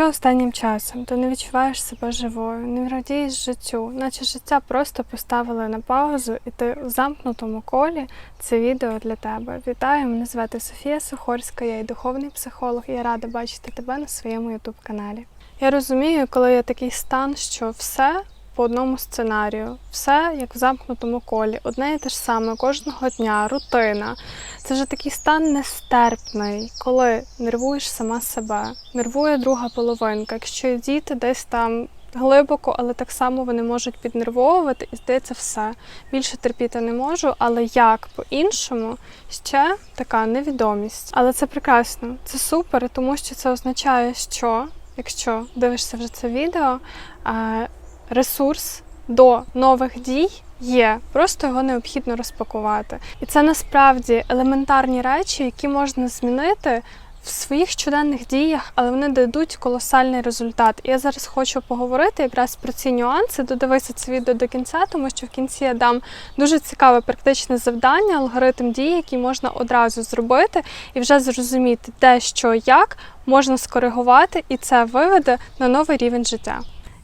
Якщо останнім часом ти не відчуваєш себе живою, не радієш життю, наче життя просто поставили на паузу, і ти в замкнутому колі, це відео для тебе. Вітаю! Мене звати Софія Сухорська, я і духовний психолог, і я рада бачити тебе на своєму ютуб каналі. Я розумію, коли є такий стан, що все по одному сценарію, все як в замкнутому колі, одне і те ж саме кожного дня, рутина. Це вже такий стан нестерпний, коли нервуєш сама себе, нервує друга половинка. Якщо діти десь там глибоко, але так само вони можуть піднервовувати, і здається, все. Більше терпіти не можу, але як по-іншому ще така невідомість. Але це прекрасно, це супер, тому що це означає, що якщо дивишся вже це відео, е, ресурс до нових дій є, просто його необхідно розпакувати. І це насправді елементарні речі, які можна змінити. В своїх щоденних діях, але вони дадуть колосальний результат. І я зараз хочу поговорити якраз про ці нюанси. Додивися це відео до кінця, тому що в кінці я дам дуже цікаве практичне завдання, алгоритм дій, який можна одразу зробити, і вже зрозуміти, де що як можна скоригувати, і це виведе на новий рівень життя.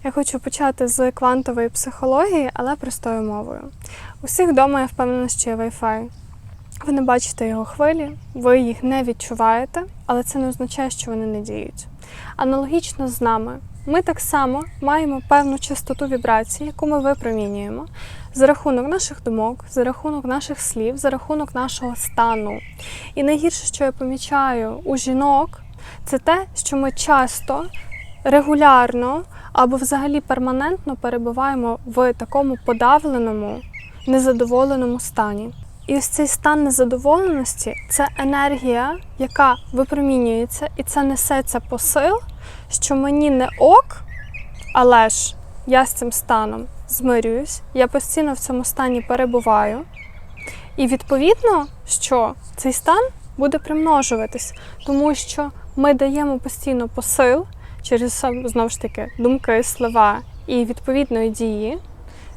Я хочу почати з квантової психології, але простою мовою. У всіх вдома я впевнена, що є Wi-Fi. Ви не бачите його хвилі, ви їх не відчуваєте, але це не означає, що вони не діють. Аналогічно з нами, ми так само маємо певну частоту вібрацій, яку ми випромінюємо за рахунок наших думок, за рахунок наших слів, за рахунок нашого стану. І найгірше, що я помічаю у жінок, це те, що ми часто регулярно або взагалі перманентно перебуваємо в такому подавленому, незадоволеному стані. І ось цей стан незадоволеності це енергія, яка випромінюється, і це несеться посил, що мені не ок, але ж я з цим станом змирююсь, я постійно в цьому стані перебуваю. І відповідно, що цей стан буде примножуватись, тому що ми даємо постійно посил через знову ж таки думки, слова і відповідної дії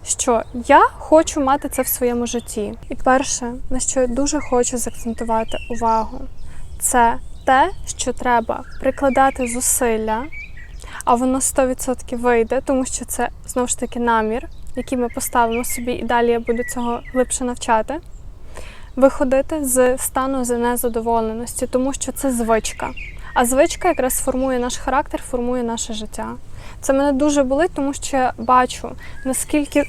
що я хочу мати це в своєму житті. І перше, на що я дуже хочу заакцентувати увагу, це те, що треба прикладати зусилля, а воно 100% вийде, тому що це знову ж таки намір, який ми поставимо собі, і далі я буду цього глибше навчати. Виходити з стану незадоволеності, тому що це звичка. А звичка якраз формує наш характер, формує наше життя. Це мене дуже болить, тому що я бачу, наскільки.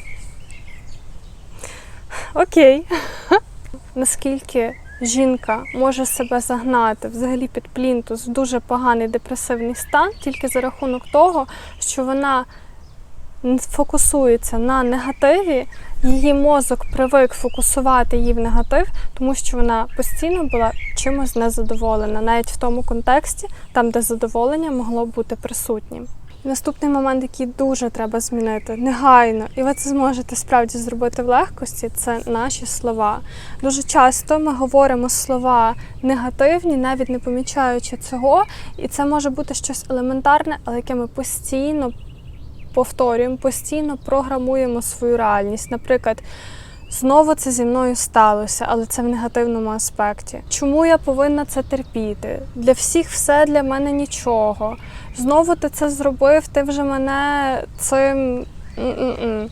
Окей. Наскільки жінка може себе загнати взагалі під плінтус в дуже поганий депресивний стан, тільки за рахунок того, що вона фокусується на негативі, її мозок привик фокусувати її в негатив, тому що вона постійно була чимось незадоволена, навіть в тому контексті, там, де задоволення могло бути присутнім. Наступний момент, який дуже треба змінити негайно, і ви це зможете справді зробити в легкості, це наші слова. Дуже часто ми говоримо слова негативні, навіть не помічаючи цього, і це може бути щось елементарне, але яке ми постійно повторюємо, постійно програмуємо свою реальність. Наприклад. Знову це зі мною сталося, але це в негативному аспекті. Чому я повинна це терпіти? Для всіх все для мене нічого. Знову ти це зробив, ти вже мене цим.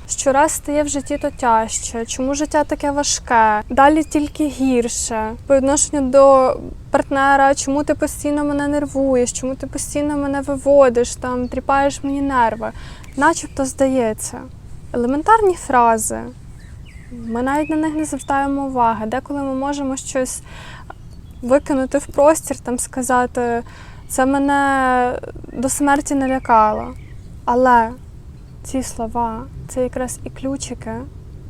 Щораз стає в житті то тяжче. Чому життя таке важке? Далі тільки гірше. По відношенню до партнера, чому ти постійно мене нервуєш, чому ти постійно мене виводиш, там тріпаєш мені нерви. Начебто здається. Елементарні фрази. Ми навіть на них не звертаємо уваги. Деколи ми можемо щось викинути в простір, там сказати, це мене до смерті не лякало. Але ці слова це якраз і ключики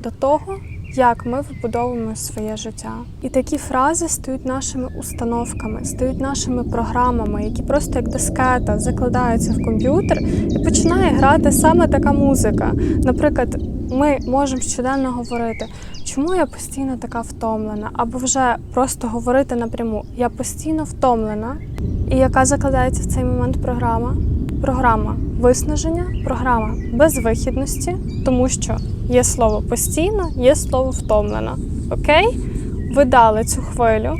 до того, як ми вибудовуємо своє життя. І такі фрази стають нашими установками, стають нашими програмами, які просто як дискета закладаються в комп'ютер і починає грати саме така музика. Наприклад, ми можемо щоденно говорити, чому я постійно така втомлена, або вже просто говорити напряму Я постійно втомлена. І яка закладається в цей момент програма? Програма виснаження, програма безвихідності, тому що є слово постійно, є слово втомлена. Окей? Ви дали цю хвилю,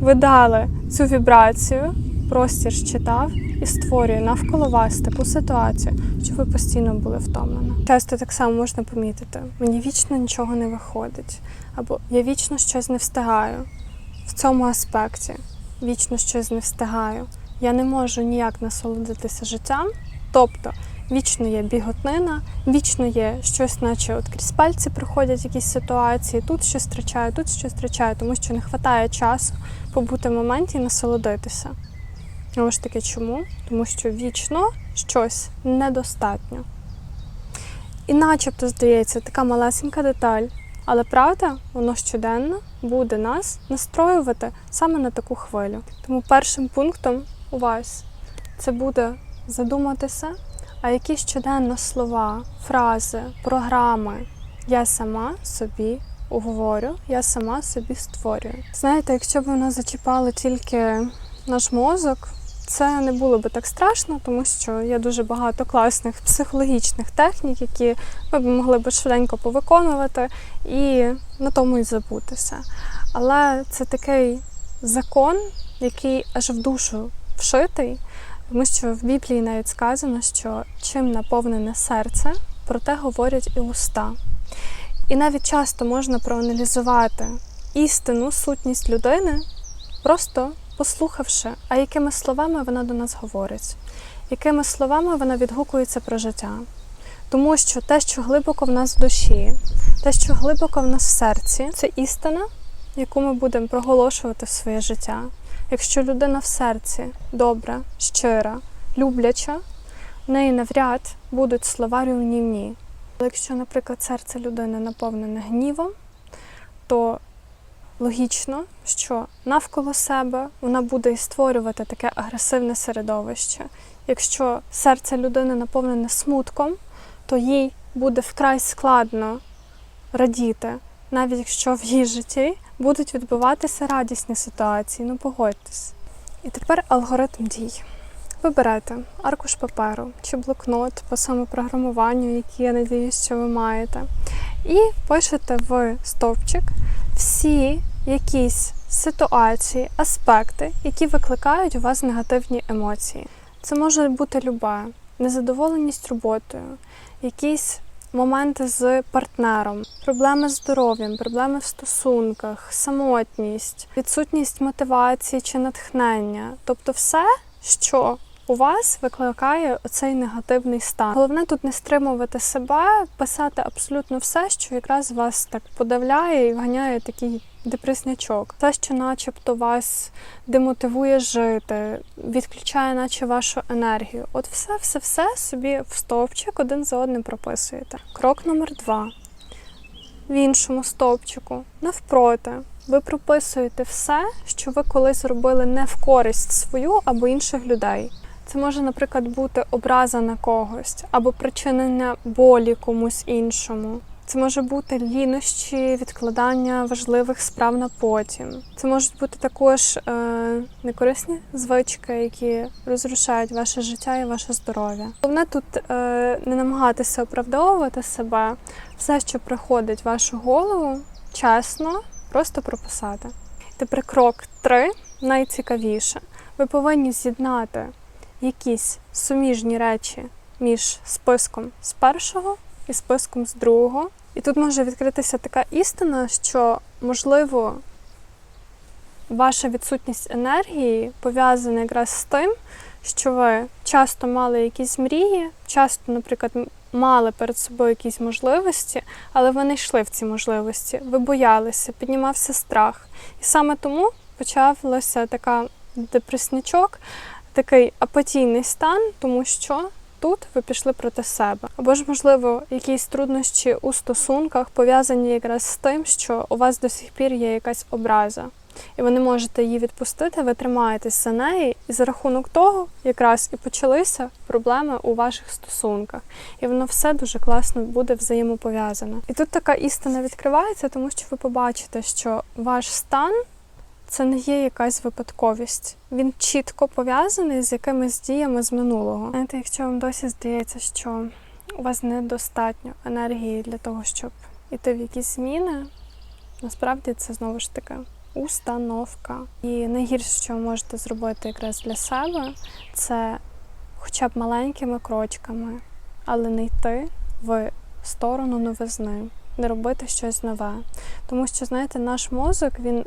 ви дали цю вібрацію, простір щитав, і створює навколо вас таку ситуацію, що ви постійно були втомлені. Часто так само можна помітити: мені вічно нічого не виходить, або я вічно щось не встигаю в цьому аспекті. Вічно щось не встигаю. Я не можу ніяк насолодитися життям. Тобто вічно є біготнина, вічно є щось, наче от крізь пальці проходять якісь ситуації, тут щось втрачаю, тут щось втрачаю, тому що не вистачає часу побути в моменті і насолодитися. Знову ж таки, чому? Тому що вічно щось недостатньо. І начебто, здається, така малесенька деталь, але правда, воно щоденно буде нас настроювати саме на таку хвилю. Тому першим пунктом у вас це буде задуматися, а які щоденно слова, фрази, програми я сама собі говорю, я сама собі створюю. Знаєте, якщо б воно зачіпало тільки наш мозок, це не було би так страшно, тому що є дуже багато класних психологічних технік, які ми б могли б швиденько повиконувати і на тому і забутися. Але це такий закон, який аж в душу вшитий, тому що в Біблії навіть сказано, що чим наповнене серце, про те говорять і уста. І навіть часто можна проаналізувати істину, сутність людини, просто послухавши, а якими словами вона до нас говорить, якими словами вона відгукується про життя. Тому що те, що глибоко в нас в душі, те, що глибоко в нас в серці, це істина, яку ми будемо проголошувати в своє життя. Якщо людина в серці добра, щира, любляча, в неї навряд будуть слова руйнівні. Але якщо, наприклад, серце людини наповнене гнівом, то логічно, що навколо себе вона буде і створювати таке агресивне середовище. Якщо серце людини наповнене смутком, то їй буде вкрай складно радіти, навіть якщо в її житті будуть відбуватися радісні ситуації. Ну погодьтесь. І тепер алгоритм дій. Ви берете аркуш паперу чи блокнот по самопрограмуванню, який я надіюсь, що ви маєте, і пишете в стовпчик всі якісь ситуації, аспекти, які викликають у вас негативні емоції. Це може бути люба незадоволеність роботою, якісь моменти з партнером, проблеми з здоров'ям, проблеми в стосунках, самотність, відсутність мотивації чи натхнення. Тобто все, що у вас викликає оцей негативний стан. Головне тут не стримувати себе, писати абсолютно все, що якраз вас так подавляє і вганяє такий депреснячок. Те, що начебто вас демотивує жити, відключає, наче вашу енергію. От все, все, все собі в стовпчик один за одним прописуєте. Крок номер два. В іншому стовпчику, навпроти, ви прописуєте все, що ви колись робили не в користь свою або інших людей. Це може, наприклад, бути образа на когось або причинення болі комусь іншому. Це може бути лінощі, відкладання важливих справ на потім. Це можуть бути також е, некорисні звички, які розрушають ваше життя і ваше здоров'я. Головне тут е, не намагатися оправдовувати себе, все, що приходить в вашу голову, чесно, просто прописати. Тепер крок три найцікавіше. Ви повинні з'єднати якісь суміжні речі між списком з першого і списком з другого. І тут може відкритися така істина, що, можливо, ваша відсутність енергії пов'язана якраз з тим, що ви часто мали якісь мрії, часто, наприклад, мали перед собою якісь можливості, але ви не йшли в ці можливості, ви боялися, піднімався страх. І саме тому почався така депреснячок, такий апатійний стан, тому що тут ви пішли проти себе. Або ж, можливо, якісь труднощі у стосунках пов'язані якраз з тим, що у вас до сих пір є якась образа. І ви не можете її відпустити, ви тримаєтесь за неї, і за рахунок того якраз і почалися проблеми у ваших стосунках. І воно все дуже класно буде взаємопов'язане. І тут така істина відкривається, тому що ви побачите, що ваш стан це не є якась випадковість. Він чітко пов'язаний з якимись діями з минулого. Знаєте, якщо вам досі здається, що у вас недостатньо енергії для того, щоб іти в якісь зміни, насправді це знову ж таки установка. І найгірше, що ви можете зробити якраз для себе, це хоча б маленькими крочками, але не йти в сторону новизни, не робити щось нове. Тому що, знаєте, наш мозок він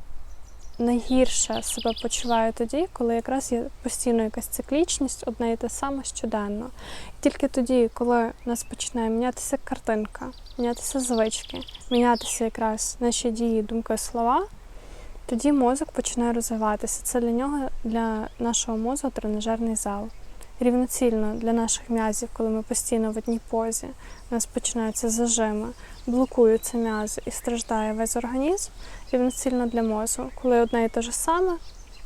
найгірше себе почуваю тоді, коли якраз є постійно якась циклічність, одне і те саме щоденно. І тільки тоді, коли у нас починає мінятися картинка, мінятися звички, мінятися якраз наші дії, думки, слова, тоді мозок починає розвиватися. Це для нього, для нашого мозку тренажерний зал. Рівноцільно для наших м'язів, коли ми постійно в одній позі, у нас починаються зажими, блокуються м'язи і страждає весь організм, рівноцільно для мозку. Коли одне і те ж саме,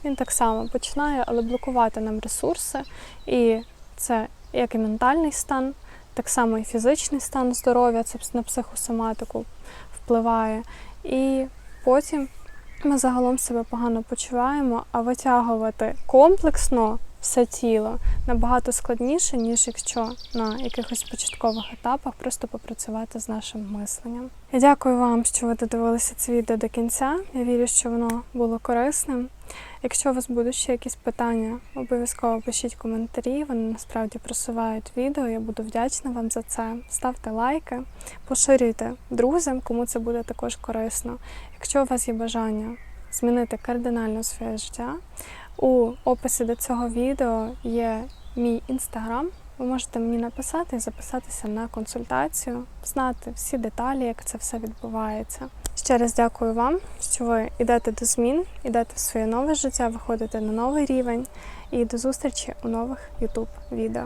він так само починає, але блокувати нам ресурси. І це як і ментальний стан, так само і фізичний стан здоров'я, це на психосоматику впливає. І потім ми загалом себе погано почуваємо, а витягувати комплексно все тіло набагато складніше, ніж якщо на якихось початкових етапах просто попрацювати з нашим мисленням. Я дякую вам, що ви додивилися це відео до кінця. Я вірю, що воно було корисним. Якщо у вас будуть ще якісь питання, обов'язково пишіть коментарі. Вони насправді просувають відео. Я буду вдячна вам за це. Ставте лайки, поширюйте друзям, кому це буде також корисно. Якщо у вас є бажання змінити кардинально своє життя, у описі до цього відео є мій інстаграм. Ви можете мені написати і записатися на консультацію, знати всі деталі, як це все відбувається. Ще раз дякую вам, що ви йдете до змін, йдете в своє нове життя, виходите на новий рівень. І до зустрічі у нових YouTube відео.